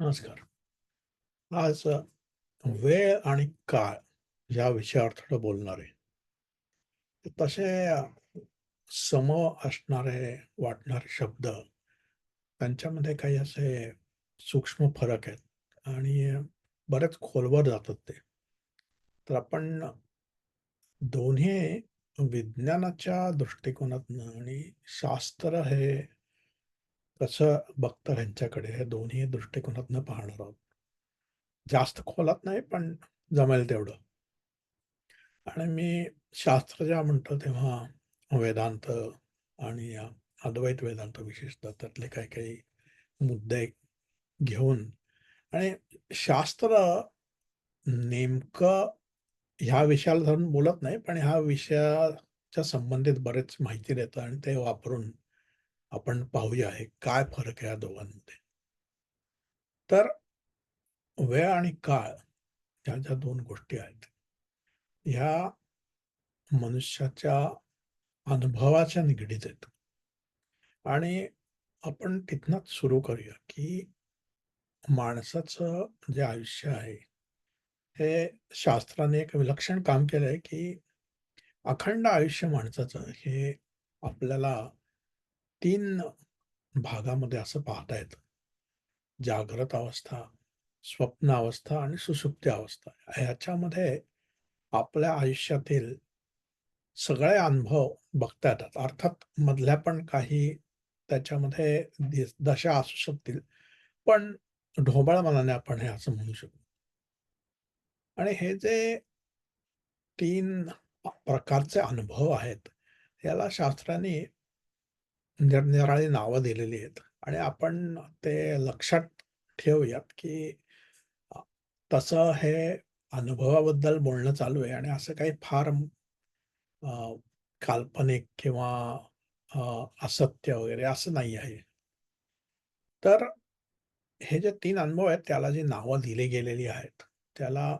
नमस्कार. आज वेळ आणि काळ या विषयावर थोडं बोलणार आहे. तसे सम असणारे वाटणारे शब्द, त्यांच्यामध्ये काही असे सूक्ष्म फरक आहेत आणि बरेच खोलवर जातात ते. तर आपण दोन्ही विज्ञानाच्या दृष्टिकोनातनं आणि शास्त्र हे कसं बघतं ह्यांच्याकडे, हे दोन्ही दृष्टिकोनातनं पाहणार आहोत. जास्त खोलात नाही, पण जमेल तेवढं. आणि मी शास्त्र जेव्हा म्हणतो तेव्हा वेदांत आणि अद्वैत वेदांत विशेषतः त्यातले काही-काही मुद्दे घेऊन आणि शास्त्र नेमकं ह्या विषयाला धरून बोलत नाही, पण ह्या विषयाच्या संबंधित बरेच माहिती देतं आणि ते वापरून आपण पाहूया हे काय फरक आहे या दोघांमध्ये. तर वेळ आणि काळ ह्या ज्या दोन गोष्टी आहेत, ह्या मनुष्याच्या अनुभवाच्या निगडीत आहेत. आणि आपण तिथनंच सुरू करूया, की माणसाचं जे आयुष्य आहे, हे शास्त्राने एक विलक्षण काम केलं आहे, की अखंड आयुष्य माणसाचं हे आपल्याला तीन भागामध्ये असं पाहता येतं. जागृत अवस्था, स्वप्न अवस्था आणि सुसुप्ती अवस्था. ह्याच्यामध्ये आपल्या आयुष्यातील सगळे अनुभव बघता येतात. अर्थात मधल्या पण काही त्याच्यामध्ये दशा असू शकतील, पण ढोबळ मनाने आपण हे असं म्हणू शकतो आणि हे जे तीन प्रकारचे अनुभव आहेत, याला शास्त्राने म्हणजे निरनिराळी नावं दिलेली आहेत आणि आपण ते लक्षात ठेवूयात, की तसं हे अनुभवाबद्दल बोलणं चालू आहे आणि असं काही फार काल्पनिक किंवा असत्य वगैरे असं नाही आहे. तर हे जे तीन अनुभव आहेत, त्याला जी नावं दिली गेलेली आहेत, त्याला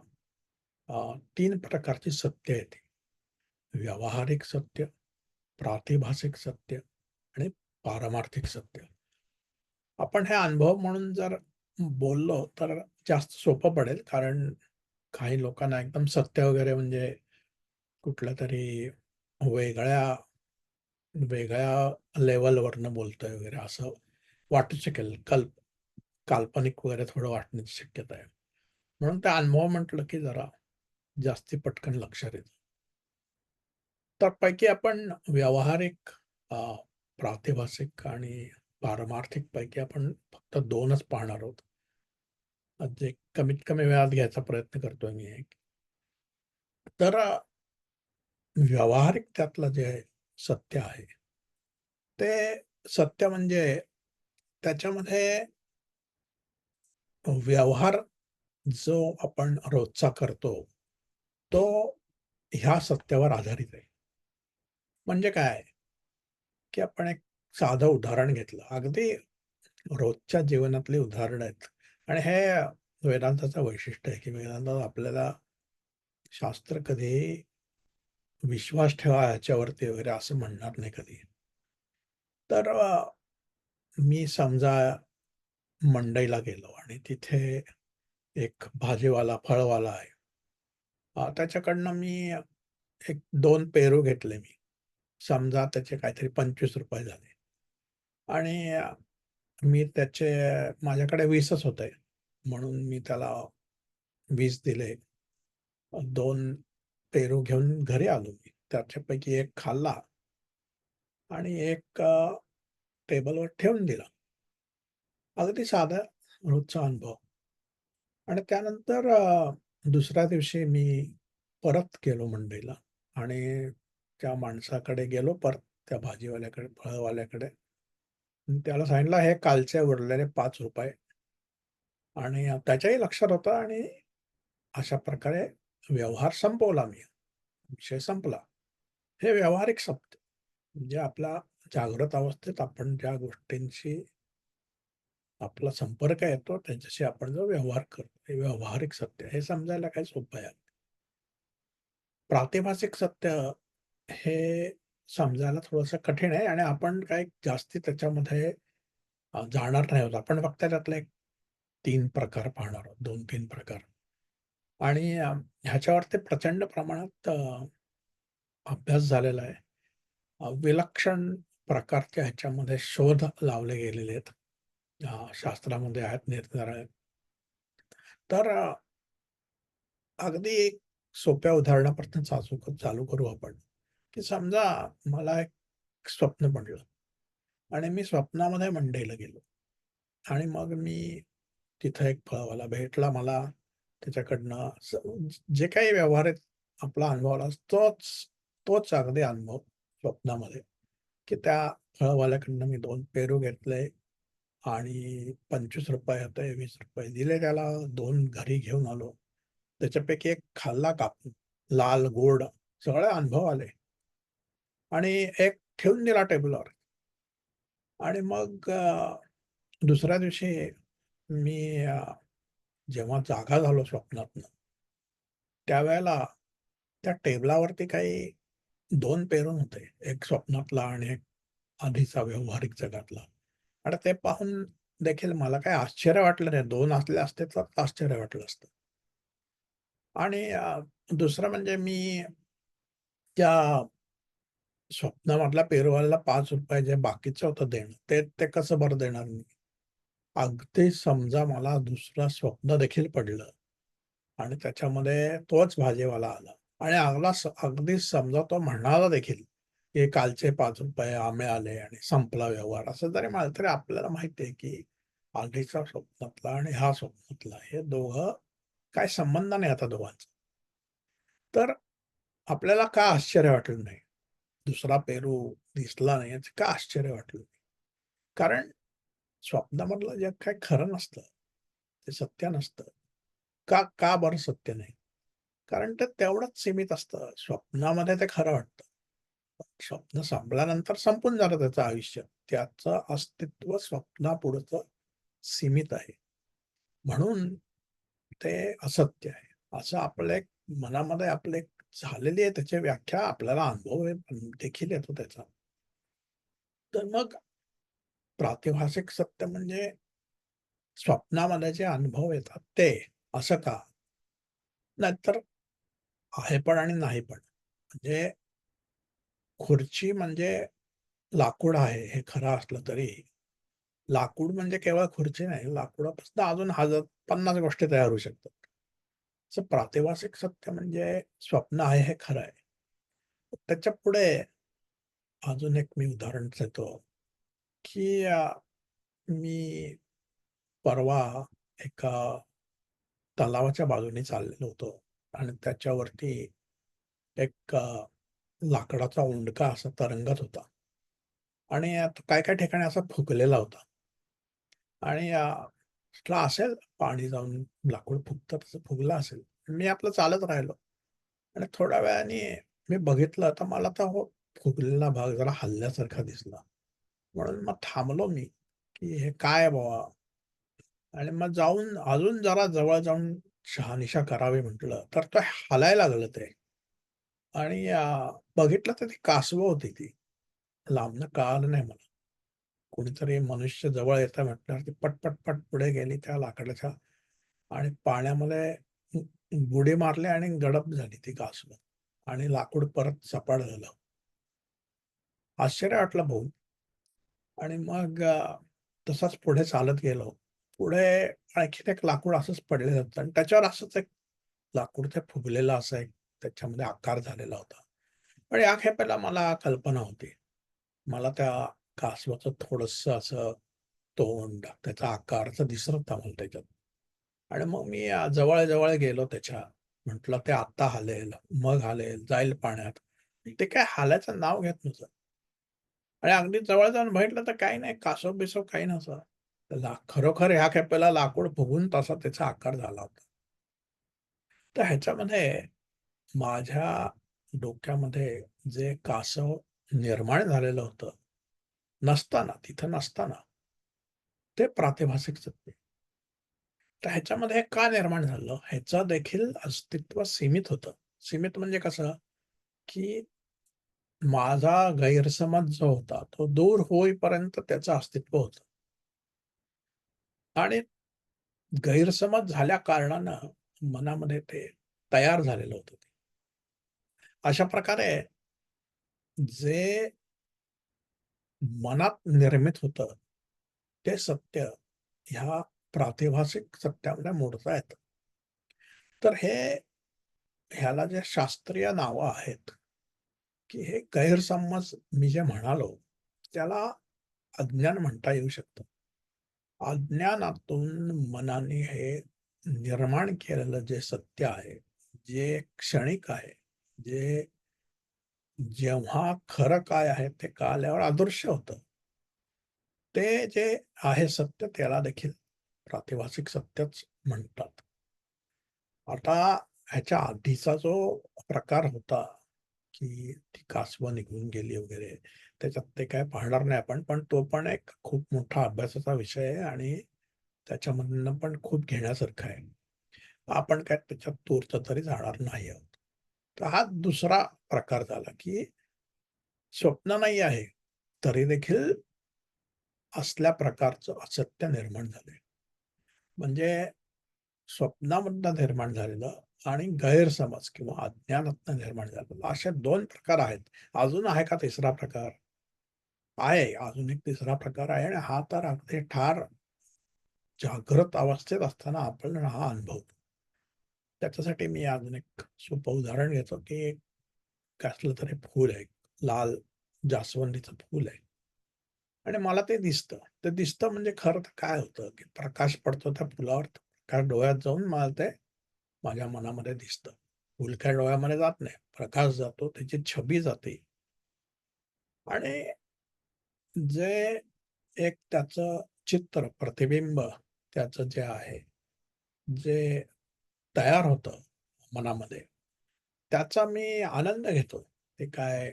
तीन प्रकारची सत्य आहेत. व्यावहारिक सत्य, प्रातिभासिक सत्य पारमार्थिक सत्य. आपण हे अनुभव म्हणून जर बोललो, तर जास्त सोपं पडेल. कारण काही लोकांना एकदम सत्य वगैरे म्हणजे कुठल्या तरी वेगळ्या वेगळ्या लेवलवरनं बोलतोय वगैरे असं वाटू शकेल. कल्प काल्पनिक वगैरे थोडं वाटण्याची शक्यता आहे. म्हणून ते अनुभव म्हटलं, की जरा जास्ती पटकन लक्षात येतं. तर पैकी आपण व्यावहारिक, प्रातिभाषिक प्रातिभासिक आणि पारमार्थिक पैकी आपण फक्त दोनच पाहणार आहोत. जे कमीत कमी वेळात घ्यायचा प्रयत्न करतोय मी एक तर व्यावहारिक त्यातलं जे सत्य आहे, ते सत्य म्हणजे त्याच्यामध्ये व्यवहार जो आपण रोजचा करतो, तो ह्या सत्यावर आधारित आहे. म्हणजे काय? की आपण एक साधं उदाहरण घेतलं. अगदी रोजच्या जीवनातली उदाहरणं आहेत आणि हे वेदांताचं वैशिष्ट्य आहे, की वेदांतात आपल्याला शास्त्र कधी विश्वास ठेवा ह्याच्यावरती वगैरे असं म्हणणार नाही कधी. तर मी समजा मंडईला गेलो आणि तिथे एक भाजीवाला, फळवाला आहे. त्याच्याकडनं मी एक दोन पेरू घेतले मी. समजा त्याचे काहीतरी ₹25 झाले आणि मी त्याचे माझ्याकडे 20च होते. म्हणून मी त्याला वीस दिले. दोन पेरू घेऊन घरी आलो मी. त्याच्यापैकी एक खाल्ला आणि एक टेबलवर ठेवून दिला. अगदी साधा रोजचा अनुभव. आणि त्यानंतर दुसऱ्या दिवशी मी परत गेलो मंडईला आणि त्या माणसाकडे गेलो परत त्या भाजीवाल्याकडे, फळवाल्याकडे. त्याला सांगितलं, "हे कालचे उरलेले ₹5" आणि त्याच्याही लक्षात होतं आणि अशा प्रकारे व्यवहार संपवला मी. विषय संपला. हे व्यावहारिक सत्य. म्हणजे आपला जागृत अवस्थेत आपण ज्या गोष्टींशी आपला संपर्क येतो, त्यांच्याशी आपण जो व्यवहार करतो, हे व्यावहारिक सत्य. हे समजायला काही सोपं आहे. प्रातिभासिक सत्य हे समजायला थोडंसं कठीण आहे आणि आपण काही जास्ती त्याच्यामध्ये अ, जाणार नाही आहोत. आपण फक्त त्यातले एक तीन प्रकार पाहणार आहोत. 2-3 प्रकार. आणि अ, ह्याच्यावरती प्रचंड प्रमाणात अ, अभ्यास झालेला आहे. अ, विलक्षण प्रकारच्या ह्याच्यामध्ये शोध लावले गेलेले आहेत. अ, शास्त्रामध्ये आहेत निरनिराळे. तर अ अगदी एक सोप्या उदाहरणापासून चालू चालू करू आपण, की समजा मला एक स्वप्न पडलं आणि मी स्वप्नामध्ये मंडईला गेलो आणि मग मी तिथं एक फळवाला भेटला मला. त्याच्याकडनं जे काही व्यवहारिक आपला अनुभव आला तोच तोच अगदी अनुभव स्वप्नामध्ये, की त्या फळवाल्याकडनं मी दोन पेरू घेतले आणि ₹25 होते, ₹20 दिले त्याला. दोन घरी घेऊन आलो. त्याच्यापैकी एक खाल्ला कापून. लाल, गोड सगळे अनुभव आले. आणि एक ठेवून दिला टेबलवर. आणि मग दुसऱ्या दिवशी मी जेव्हा जागा झालो स्वप्नातनं त्यावेळेला त्या टेबलावरती काही दोन पेरून होते. एक स्वप्नातला आणि एक आधीचा व्यवहारिक जगातला. आणि ते पाहून देखील मला काही आश्चर्य वाटलं नाही. दोन असले असते तर आश्चर्य वाटलं असतं. आणि दुसरं म्हणजे मी त्या स्वप्न म्हटला पेरवाला पाच रुपये जे बाकीचं होतं देणं, ते ते कसं बरं देणार मी? अगदी समजा मला दुसरं स्वप्न देखील पडलं आणि त्याच्यामध्ये तोच भाजीवाला आला आणि अगला अगदी समजा तो म्हणाला देखील, की कालचे पाच रुपये आम्ही आले आणि संपला व्यवहार. असं जरी मला तरी आपल्याला माहिती आहे, की आधीचा स्वप्नातला आणि हा स्वप्नातला हे दोघं काही संबंध नाही आता दोघांचा. तर आपल्याला का आश्चर्य वाटलं नाही? दुसरा पेरू दिसला नाही याचं का आश्चर्य वाटलं कारण स्वप्नामधलं जग काही खरं नसतं. ते सत्य नसतं. का का बरं सत्य नाही? कारण ते तेवढंच सीमित असतं. स्वप्नामध्ये ते खरं वाटतं. स्वप्न संपल्यानंतर संपून जातं त्याचं आयुष्य. त्याचं अस्तित्व स्वप्नापुढचं सीमित आहे. म्हणून ते असत्य आहे. असं आपलं एक मनामध्ये आपलं एक झालेली आहे त्याची व्याख्या आपल्याला अनुभव देखील येतो त्याचा. तर मग प्रातिभासिक सत्य म्हणजे स्वप्नामध्ये जे अनुभव येतात ते, असं का? नाहीतर आहे पण आणि नाही पण. म्हणजे खुर्ची म्हणजे लाकूड आहे हे खरं असलं तरी, लाकूड म्हणजे केवळ खुर्ची नाही, लाकूडापासून अजून हजार 50 गोष्टी तयार होऊ शकतात. असं प्रातिभासिक सत्य म्हणजे स्वप्न आहे हे खरं आहे. त्याच्या पुढे अजून एक मी उदाहरण देतो, की मी परवा एका तलावाच्या बाजूने चाललेलो होतो आणि त्याच्यावरती एक लाकडाचा उंडका असा तरंगत होता. आणि काय काय ठिकाणी असा फुकलेला होता. आणि अ, असेल पाणी जाऊन लाकूड फुगतं तसं फुगलं असेल. मी आपलं चालत राहिलो आणि थोड्या वेळाने मी बघितलं तर मला तर हो फुगलेला भाग जरा हल्ल्यासारखा दिसला. म्हणून मग थांबलो मी, की हे काय बाबा? आणि मग जाऊन अजून जरा जवळ जाऊन शहानिशा करावी म्हटलं, तर तो हलायला लागलं ते. आणि बघितलं तर ती कासवं होती ती. लांबनं कळालं नाही मला. कोणीतरी मनुष्य जवळ येता म्हटल्यावर ती पट-पट-पट पुढे गेली त्या लाकडाच्या आणि पाण्यामध्ये बुडी मारले आणि गडप झाली ती घासून आणि लाकूड परत सपाट झालं. आश्चर्य वाटलं भाऊ आणि मग तसाच पुढे चालत गेलो. पुढे आणखीन एक लाकूड असंच पडलेलं होतं आणि त्याच्यावर असंच एक लाकूड ते फुगलेलं असं एक त्याच्यामध्ये आकार झालेला होता. पण या खेपेला मला कल्पना होती. मला त्या कासवाचं थोडस असं तोंड, त्याचा आकारचं दिसत होता मला त्याच्यात. आणि मग मी जवळ-जवळ गेलो त्याच्या. म्हटलं ते आत्ता हालेल, मग हालेल, जाईल पाण्यात. ते काय हालायचं नाव घेत नव्हतं. आणि अगदी जवळ जाऊन भेटलं तर काही नाही, कासव-बिसव काही नव्हतं. ला खरोखर ह्या खेपेला लाकूड फुगून तसा त्याचा आकार झाला होता. तर ह्याच्यामध्ये माझ्या डोक्यामध्ये जे कासव निर्माण झालेलं होतं, नसताना, तिथं नसताना, ते प्रातिभासिक सत्य. तर ह्याच्यामध्ये हे का निर्माण झालं? ह्याचं देखील अस्तित्व सीमित होतं. सीमित म्हणजे कसं? की माझा गैरसमज जो होता, तो दूर होईपर्यंत त्याचं अस्तित्व होत आणि गैरसमज झाल्या कारणानं मनामध्ये ते तयार झालेलं होतं अशा प्रकारे जे मनात निर्मित होतं, ते सत्य ह्या प्रातिभासिक सत्यामध्ये मोडता येतं. तर हे ह्याला जे शास्त्रीय नावं आहेत, की हे गैरसमज मी जे म्हणालो, त्याला अज्ञान म्हणता येऊ शकतं. अज्ञानातून मनाने हे निर्माण केलेलं जे सत्य आहे, जे क्षणिक आहे, जे जेव्हा खरं काय आहे ते कळल्यावर अदृश्य होतं. ते जे आहे सत्य त्याला देखील प्रातिभासिक सत्यच म्हणतात. आता ह्याच्या आधीचा जो प्रकार होता, की ती कासवं निघून गेली वगैरे, त्याच्यात ते काय पाहणार नाही आपण. पण तो पण एक खूप मोठा अभ्यासाचा विषय आहे आणि त्याच्यामधनं पण खूप घेण्यासारखं आहे. आपण काय त्याच्यात तूर्त तरी जाणार नाही आहोत. तर हा दुसरा प्रकार झाला, की स्वप्न नाही आहे, तरी देखील असल्या प्रकारचं असत्य निर्माण झालंय. म्हणजे स्वप्नामधनं निर्माण झालेलं आणि गैरसमज किंवा अज्ञानातनं निर्माण झालेलं असे दोन प्रकार आहेत. अजून आहे का तिसरा प्रकार? आहे. अजून एक तिसरा प्रकार आहे आणि हा तर अगदी ठार जागृत अवस्थेत असताना आपण हा अनुभवतो. त्याच्यासाठी मी अजून एक सोपं उदाहरण घेतो, की एक कसलं तरी फूल आहे. लाल जास्वंदीचं फूल आहे. आणि मला ते दिसतं. ते दिसतं म्हणजे खरं तर काय होतं, की प्रकाश पडतो त्या फुलावर, प्रकाश डोळ्यात जाऊन मला ते माझ्या मनामध्ये दिसतं. फुल काय डोळ्यामध्ये जात नाही. प्रकाश जातो, त्याची छबी जाते. आणि जे एक त्याचं चित्र, प्रतिबिंब त्याचं जे आहे, जे तयार होतं मनामध्ये, त्याचा मी आनंद घेतो. ते काय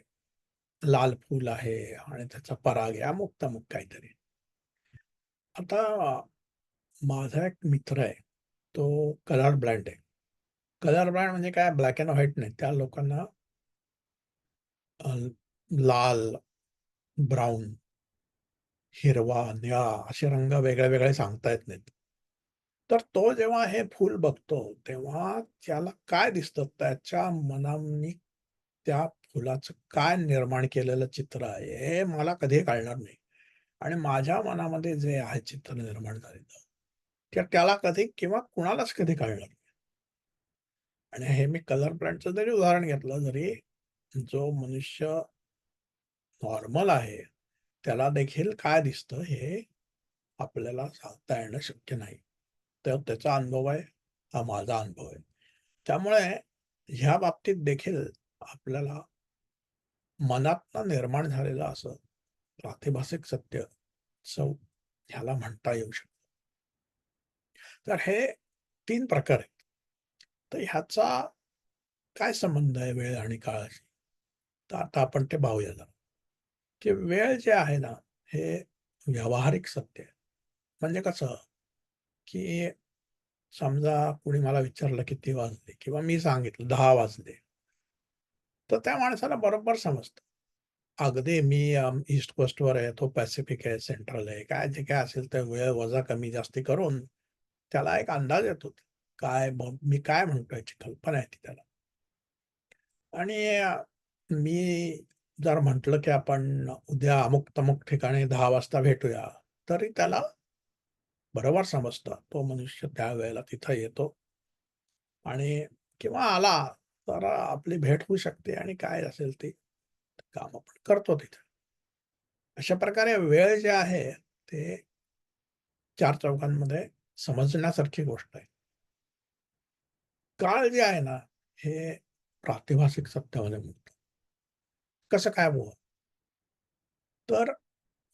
लाल फूल आहे आणि त्याचा पराग या अमुक-तमुक काहीतरी. आता माझा एक मित्र आहे. तो कलर ब्लाइंड आहे. कलर ब्लाइंड म्हणजे काय ब्लॅक अँड व्हाईट नाही. त्या लोकांना लाल, ब्राऊन हिरवा, निळा असे रंग वेगळे-वेगळे सांगता येत नाहीत. तर तो जेव्हा हे फूल बघतो, तेव्हा त्याला काय दिसतं? त्याच्या मनानी त्या फुलाचं काय निर्माण केलेलं चित्र आहे, हे मला कधी कळणार नाही. आणि माझ्या मनामध्ये जे आहे चित्र निर्माण झालेलं, ते त्याला कधी किंवा कुणालाच कधी कळणार नाही. आणि हे मी कलर प्लॅन्टचं जरी उदाहरण घेतलं, जरी जो मनुष्य नॉर्मल आहे, त्याला देखील काय दिसतं हे आपल्याला सांगता येणं शक्य नाही. तर त्याचा अनुभव आहे, हा माझा अनुभव आहे. त्यामुळे ह्या बाबतीत देखील आपल्याला मनातनं निर्माण झालेलं असं प्रातिभासिक सत्य सौ ह्याला म्हणता येऊ शकतं. तर हे तीन प्रकार आहेत. तर ह्याचा काय संबंध आहे वेळ आणि काळाशी? तर आता आपण ते पाहूया जरा. की वेळ जे आहे ना, हे व्यावहारिक सत्य आहे. म्हणजे कसं? की समजा कुणी मला विचारलं किती वाजले किंवा मी सांगितलं दहा वाजले. तर त्या माणसाला बरोबर समजतं. अगदी मी ईस्ट कोस्टवर आहे, तो पॅसिफिक आहे, सेंट्रल आहे. काय जे काय असेल ते वेळ वजा कमी-जास्ती करून त्याला एक अंदाज येतो. काय मी काय म्हणतो याची कल्पना येते त्याला. आणि मी जर म्हटलं, की आपण उद्या अमुक-तमुक ठिकाणी दहा वाजता भेटूया, तरी त्याला बरोबर समजतं. तो मनुष्य त्यावेळेला तिथं येतो. आणि किंवा आला तर आपली भेट होऊ शकते आणि काय असेल ते काम आपण करतो तिथे. अशा प्रकारे वेळ जे आहे ते चार चौघांमध्ये समजण्यासारखी गोष्ट आहे. काळ जे आहे ना, हे प्रातिभासिक सत्यामध्ये म्हणतो कसं काय बोल तर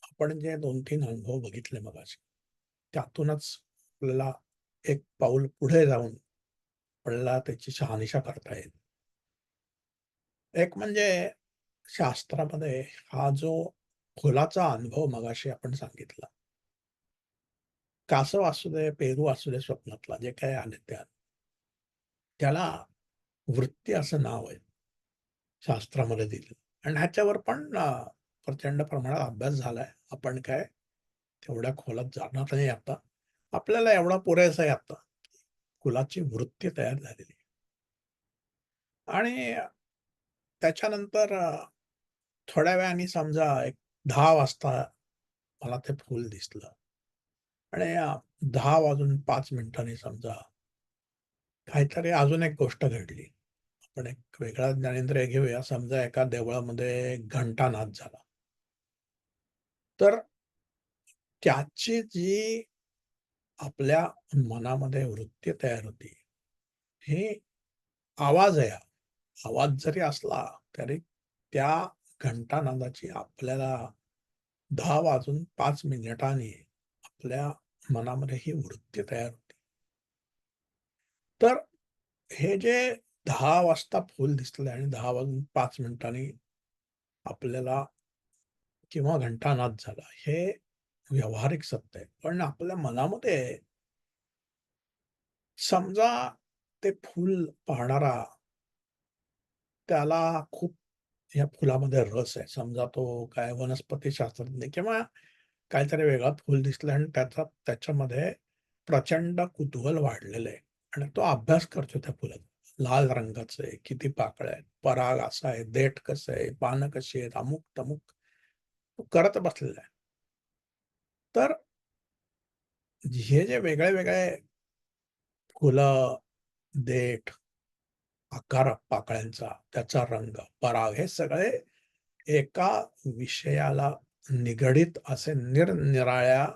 आपण जे 2-3 अनुभव बघितले मगाशी, त्यातूनच आपल्याला एक पाऊल पुढे जाऊन आपल्याला त्याची शहानिशा करता येईल. एक म्हणजे शास्त्रामध्ये हा जो खोलाचा अनुभव मगाशी आपण सांगितला. कासव असू दे, पेरू असू दे स्वप्नातला जे काही आले त्यात. त्याला वृत्ती असं नाव आहे. शास्त्रामध्ये दिलं आणि ह्याच्यावर पण प्रचंड प्रमाणात अभ्यास झालाय. आपण काय तेवढ्या खोलात जाणार नाही आता. आपल्याला एवढा पुरेसं आहे आता. कुलाची वृत्ती तयार झालेली आणि त्याच्यानंतर थोड्या वेळाने समजा एक दहा वाजता मला ते फूल दिसलं. आणि दहा वाजून पाच मिनिटांनी समजा काहीतरी अजून एक गोष्ट घडली. आपण एक वेगळा ज्ञानेंद्रिय घेऊया. समजा एका देवळामध्ये घंटानाद झाला. तर त्याची जी आपल्या मनामध्ये वृत्ती तयार होती. हे आवाज आहे आवाज जरी असला तरी त्या घंटानादाची आपल्याला दहा वाजून पाच मिनिटांनी आपल्या मनामध्ये ही वृत्ती तयार होती तर हे जे दहा वाजता फुल दिसलं आणि दहा वाजून पाच मिनिटांनी आपल्याला किंवा घंटानाद झाला. हे व्यावहारिक सत्य आहे. पण आपल्या मनामध्ये समजा ते फूल पाहणारा त्याला खूप या फुलामध्ये रस आहे. समजा तो काय वनस्पती शास्त्रज्ञ किंवा काहीतरी वेगळा फूल दिसलं आणि त्याचा त्याच्यामध्ये प्रचंड कुतूहल वाढलेलं आहे आणि तो अभ्यास करतो त्या फुलाचा. लाल रंगाचं आहे, किती पाकळ्या आहेत, पराग असा आहे, देठ कसं आहे, पानं कशी आहेत, अमुक-तमुक. तो करत बसलेला आहे. तर हे जे वेगळे-वेगळे फुलं, देठ, आकार पाकळ्यांचा, त्याचा रंग, पराग हे सगळे एका विषयाला निगडीत असे निरनिराळ्या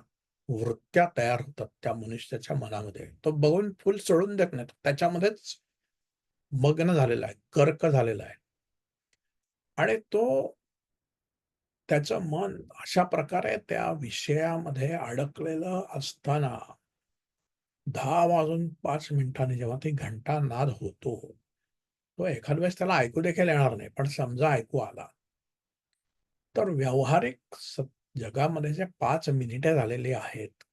वृत्त्या तयार होतात त्या मनुष्याच्या मनामध्ये. तो बघून फुल सोडून देत नाही. त्याच्यामध्येच मग्न झालेला आहे, कर्क झालेला आहे. आणि तो त्याचं मन अशा प्रकारे त्या विषयामध्ये अडकलेलं असताना दहा वाजून पाच मिनिटांनी जेव्हा ती घंटा नाद होतो, तो एखाद्या वेळेस त्याला ऐकू देखील येणार नाही. पण समजा ऐकू आला. तर व्यावहारिक जगामध्ये जे पाच मिनिटे झालेली आहेत,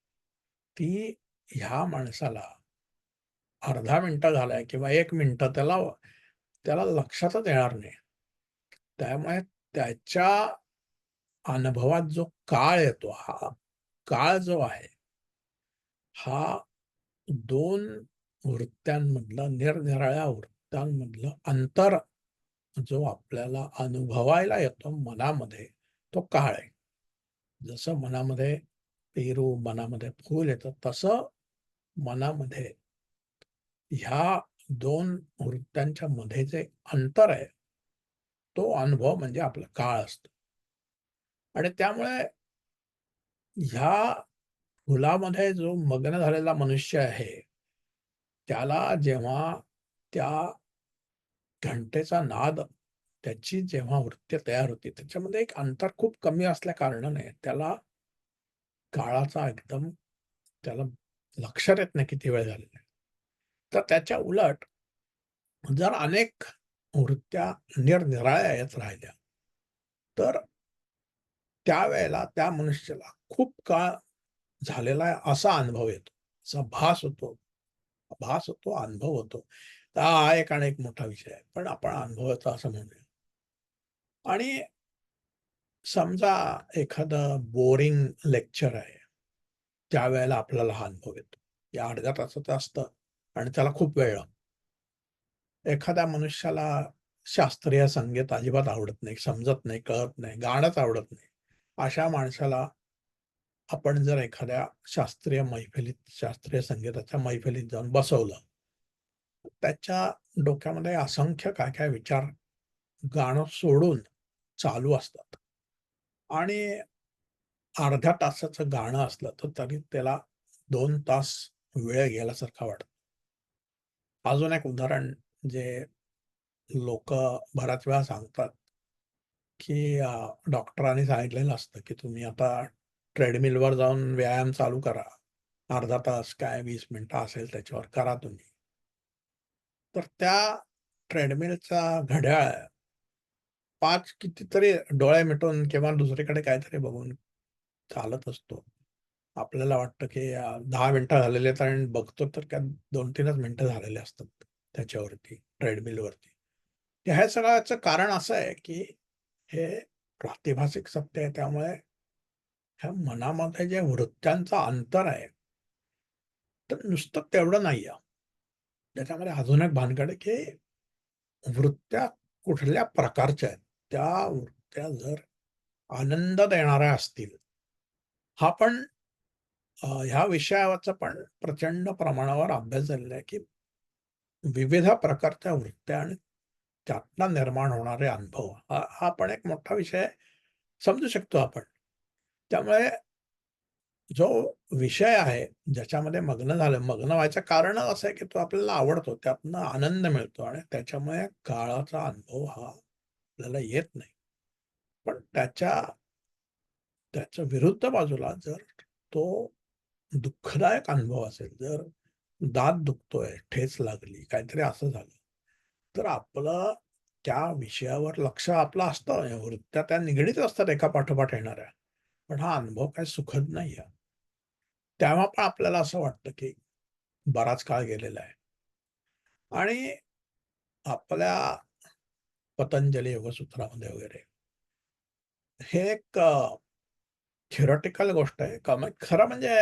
ती ह्या माणसाला अर्धा मिनिटं झालाय किंवा एक मिनिटं त्याला त्याला लक्षातच येणार नाही. त्यामुळे त्याच्या अनुभवात जो काळ येतो, हा काळ जो आहे, हा दोन वृत्त्यांमधलं निरनिराळ्या वृत्तांमधलं अंतर जो आपल्याला अनुभवायला येतो मनामध्ये, तो काळ आहे. जसं मनामध्ये पेरू, मनामध्ये फूल येतं, तसं मनामध्ये ह्या दोन वृत्तांच्या मध्ये जे अंतर आहे, तो अनुभव म्हणजे आपला काळ असतो. आणि त्यामुळे ह्या फुलामध्ये जो मग्न झालेला मनुष्य आहे, त्याला जेव्हा त्या घंटेचा नाद, त्याची जेव्हा वृत्ती तयार होती त्याच्यामध्ये एक अंतर खूप कमी असल्या कारणाने त्याला काळाचा एकदम त्याला लक्षात येत नाही किती वेळ झालेला आहे. तर त्याच्या उलट जर अनेक वृत्त्या निरनिराळ्या येत राहिल्या, तर त्यावेळेला त्या मनुष्याला खूप काळ झालेला आहे असा अनुभव येतो. असा भास होतो. भास होतो, अनुभव होतो. तर हा एक आणि एक मोठा विषय आहे. पण आपण अनुभवाचा असं म्हणूया. आणि समजा एखादं बोरिंग लेक्चर आहे. त्यावेळेला आपल्याला हा अनुभव येतो. या अर्ध्या तासाचं असतं आणि त्याला खूप वेळ लागतो. एखाद्या मनुष्याला शास्त्रीय संगीत अजिबात आवडत नाही, समजत नाही, कळत नाही, गाणंच आवडत नाही. अशा माणसाला आपण जर एखाद्या शास्त्रीय मैफिलीत, शास्त्रीय संगीताच्या मैफिलीत जाऊन बसवलं, त्याच्या डोक्यामध्ये असंख्य काय-काय विचार गाणं सोडून चालू असतात. आणि अर्ध्या तासाचं गाणं असलं, तर तरी त्याला दोन तास वेळ गेल्यासारखा वाटतो. अजून एक उदाहरण जे लोक बऱ्याच वेळा सांगतात, की डॉक्टरांनी सांगितलेलं असतं, की तुम्ही आता ट्रेडमिलवर जाऊन व्यायाम चालू करा. अर्धा तास काय वीस मिनिटं असेल त्याच्यावर करा तुम्ही. तर त्या ट्रेडमिलचा घड्याळ पाच कितीतरी डोळे मिटून किंवा दुसरीकडे काहीतरी बघून चालत असतो. आपल्याला वाटतं, की दहा मिनिटं झालेले आहेत आणि बघतो तर काय 2-3च मिनिटं झालेले असतात त्याच्यावरती, ट्रेडमिलवरती. ह्या सगळ्याचं कारण असं आहे, की हे प्रातिभासिक सत्य आहे. त्यामुळे ह्या मनामध्ये जे वृत्त्यांचं अंतर आहे तर नुसतं तेवढं नाही आहे त्याच्यामध्ये अजून एक भानगड आहे, की वृत्त्या कुठल्या प्रकारच्या आहेत. त्या वृत्त्या जर आनंद देणाऱ्या असतील हा पण ह्या विषयावरचा पण प्रचंड प्रमाणावर अभ्यास झालेला आहे, की विविध प्रकारच्या वृत्त्या आणि त्यातला निर्माण होणारे अनुभव हा हा पण एक मोठा विषय समजू शकतो आपण. त्यामुळे जो विषय आहे, ज्याच्यामध्ये मग्न झालं मग्न व्हायचं कारण असं आहे, की तो आपल्याला आवडतो. त्यातनं आनंद मिळतो आणि त्याच्यामुळे काळाचा अनुभव हा आपल्याला येत नाही. पण त्याच्या त्याच्या विरुद्ध बाजूला जर तो दुःखदायक अनुभव असेल, जर दात दुखतोय, ठेच लागली, काहीतरी असं झालं, तर आपलं त्या विषयावर लक्ष आपलं असतं. वृत्त्या त्या निगडीत असतात एका पाठोपाठ येणाऱ्या. पण हा अनुभव काही सुखद नाहीये. तेव्हा पण आपल्याला असं वाटतं, की बराच काळ गेलेला आहे. आणि आपल्या पतंजली योगसूत्रामध्ये वगैरे हे एक अ, गोष्ट आहे. का मग खरं म्हणजे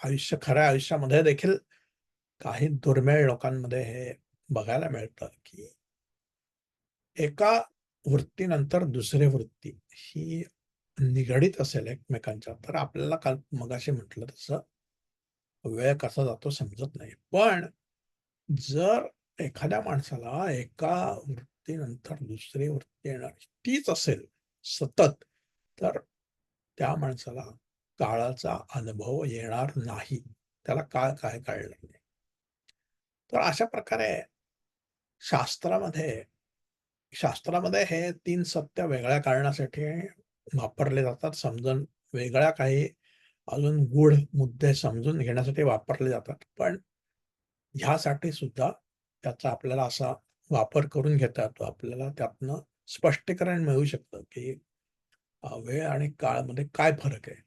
आयुष्य खऱ्या आयुष्यामध्ये देखील काही दुर्मिळ लोकांमध्ये हे बघायला मिळतं, की एका वृत्तीनंतर दुसरी वृत्ती ही निगडीत असेल एकमेकांच्या, तर आपल्याला काल मगाशी म्हटलं तसं वेळ कसा जातो समजत नाही. पण जर एखाद्या माणसाला एका वृत्तीनंतर दुसरी वृत्ती येणार तीच असेल सतत, तर त्या माणसाला काळाचा अनुभव येणार नाही. त्याला काळ काय कळणार नाही. तर अशा प्रकारे शास्त्रामध्ये शास्त्रामध्ये हे तीन सत्य वेगळ्या कारणासाठी वापरले जातात. समजून वेगळ्या काही अजून गूढ मुद्दे समजून घेण्यासाठी वापरले जातात. पण ह्यासाठी सुद्धा त्याचा आपल्याला असा वापर करून घेता येतो. आपल्याला त्यातनं स्पष्टीकरण मिळू शकतं, की वेळ आणि काळामध्ये काय फरक आहे.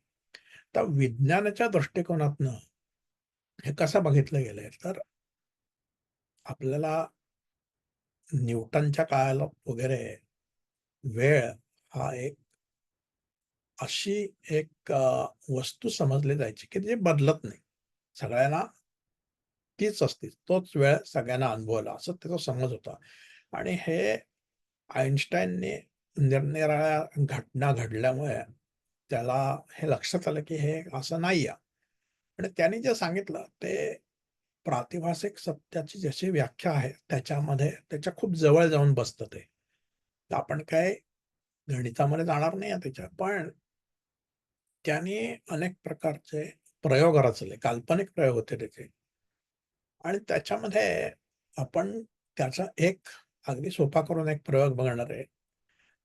तर विज्ञानाच्या दृष्टिकोनातनं हे कसं बघितलं गेलंय, तर आपल्याला न्यूटनच्या काळाला वगैरे वेळ हा एक अशी एक वस्तू समजली जायची, की जी बदलत नाही. सगळ्यांना तीच असते. तोच वेळ सगळ्यांना अनुभवला, असं त्याचा समज होता. आणि हे आईन्स्टाईनने निरनिराळ्या घटना घडल्यामुळे त्याला हे लक्षात आलं, की हे असं नाहीये. आणि त्याने जे सांगितलं ते प्रातिभासिक सत्याची जशी व्याख्या आहे, त्याच्यामध्ये त्याच्या खूप जवळ जाऊन बसतं ते. आपण काय गणितामध्ये जाणार नाही आहे त्याच्या. पण त्याने अनेक प्रकारचे प्रयोग रचले. काल्पनिक प्रयोग होते त्याचे. आणि त्याच्यामध्ये आपण त्याचा एक अगदी सोपा करून एक प्रयोग बघणार आहे.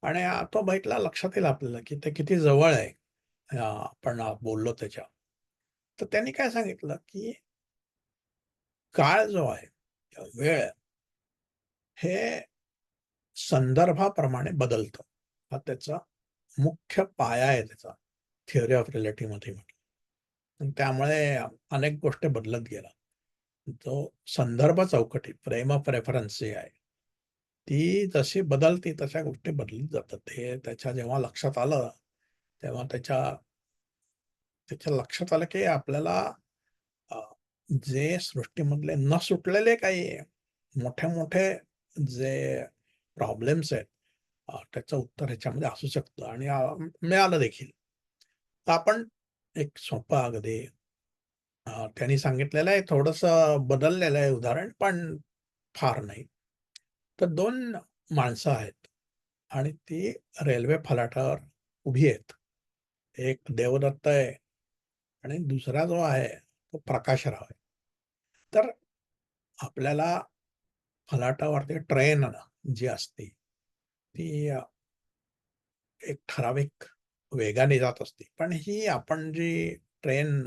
आणि तो बघितला लक्षात येईल आपल्याला, की ते किती जवळ आहे. आपण बोललो त्याच्या. तर त्यांनी काय सांगितलं, की काळ जो आहे, वेळ हे संदर्भाप्रमाणे बदलतं. हा त्याचा मुख्य पाया आहे त्याचा. थिअरी ऑफ रिलेटिव्हिटीमध्ये म्हटलं. त्यामुळे अनेक गोष्टी बदलत गेल्या. जो संदर्भ चौकटी फ्रेम ऑफ रेफरन्स जी आहे, ती जशी बदलते तशा गोष्टी बदलत जातात. हे त्याच्या जेव्हा लक्षात आलं, तेव्हा त्याच्या त्याच्या लक्षात आलं, की आपल्याला जे सृष्टीमधले न सुटलेले काही मोठे-मोठे जे प्रॉब्लेम्स आहेत, त्याचं उत्तर ह्याच्यामध्ये असू शकतं आणि मिळालं देखील. तर आपण एक सोपं अगदी त्यांनी सांगितलेलं आहे थोडंसं बदललेलं आहे उदाहरण, पण फार नाही. तर दोन माणसं आहेत आणि ती रेल्वे फलाटावर उभी आहेत. एक देवदत्त आहे आणि दुसरा जो आहे तो प्रकाशराव आहे. तर आपल्याला फलाटावरती ट्रेन जी असते, ती एक ठराविक वेगाने जात असते. पण ही आपण जी ट्रेन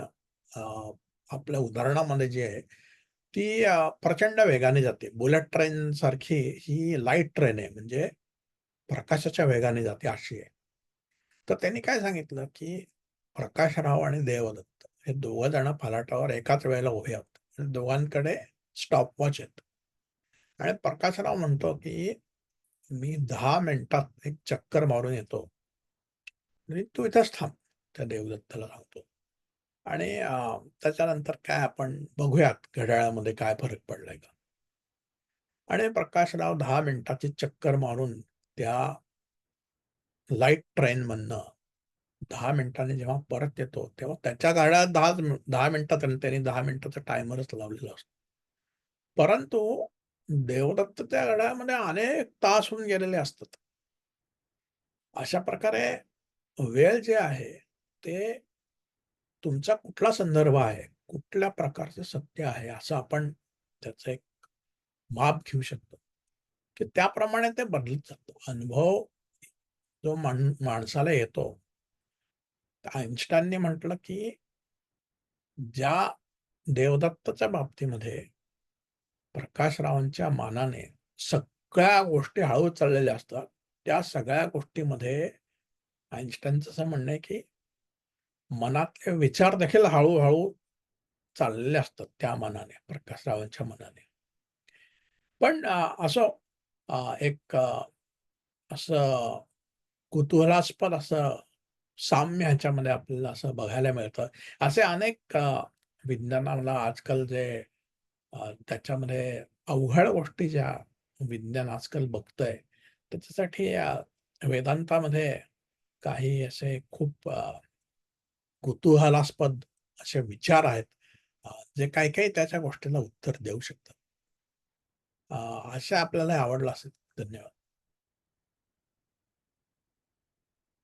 आपल्या उदाहरणामध्ये जी आहे, ती प्रचंड वेगाने जाते. बुलेट ट्रेन सारखी ही लाइट ट्रेन आहे. म्हणजे प्रकाशाच्या वेगाने जाते अशी आहे. तर त्यांनी काय सांगितलं, की प्रकाशराव आणि देवदत्त हे दोघं जण फलाटावर एकाच वेळेला उभे आहोत दोघांकडे स्टॉपवॉच येत आणि प्रकाशराव म्हणतो, की "मी दहा मिनिटात एक चक्कर मारून येतो." तू इथेच थांब." त्या देवदत्ताला सांगतो. आणि त्याच्यानंतर काय आपण बघूयात घड्याळामध्ये काय फरक पडलाय का? आणि प्रकाशराव दहा मिनिटाची चक्कर मारून त्या लाइट ट्रेनमधनं दहा मिनिटांनी जेव्हा परत येतो, तेव्हा त्याच्या घड्याळात 10च मिन 10 मिनिटात आणि त्याने 10 मिनिटाचा टायमरच लावलेला असतो. परंतु देवदत्तच्या गाड्यामध्ये अनेक तास होऊन गेलेले असतात. अशा प्रकारे वेळ जे आहे, ते तुमचा कुठला संदर्भ आहे, कुठल्या प्रकारचं सत्य आहे, असं आपण त्याचं एक माप घेऊ शकतो, की त्याप्रमाणे ते बदलत जातं. अनुभव जो माण माणसाला येतो आईन्स्टाईनने म्हटलं, की ज्या देवदत्तच्या बाबतीमध्ये प्रकाशरावांच्या मानाने सगळ्या गोष्टी हळू चाललेल्या असतात. त्या सगळ्या गोष्टीमध्ये आईन्स्टाईनचं असं म्हणणं आहे, की मनातले विचार देखील हळूहळू चाललेले असतात त्या मानाने, प्रकाशरावांच्या मनाने. पण असं एक असं कुतूहलास्पद असं साम्य ह्याच्यामध्ये आपल्याला असं बघायला मिळतं. असे अनेक विज्ञानाला आजकाल जे त्याच्यामध्ये अवघड गोष्टी ज्या विज्ञान आजकाल बघतंय, त्याच्यासाठी वेदांतामध्ये काही असे खूप कुतूहलास्पद असे विचार आहेत. जे काही-काही त्याच्या गोष्टीला उत्तर देऊ शकतात. अ, आशा आपल्याला आवडलं असेल. धन्यवाद.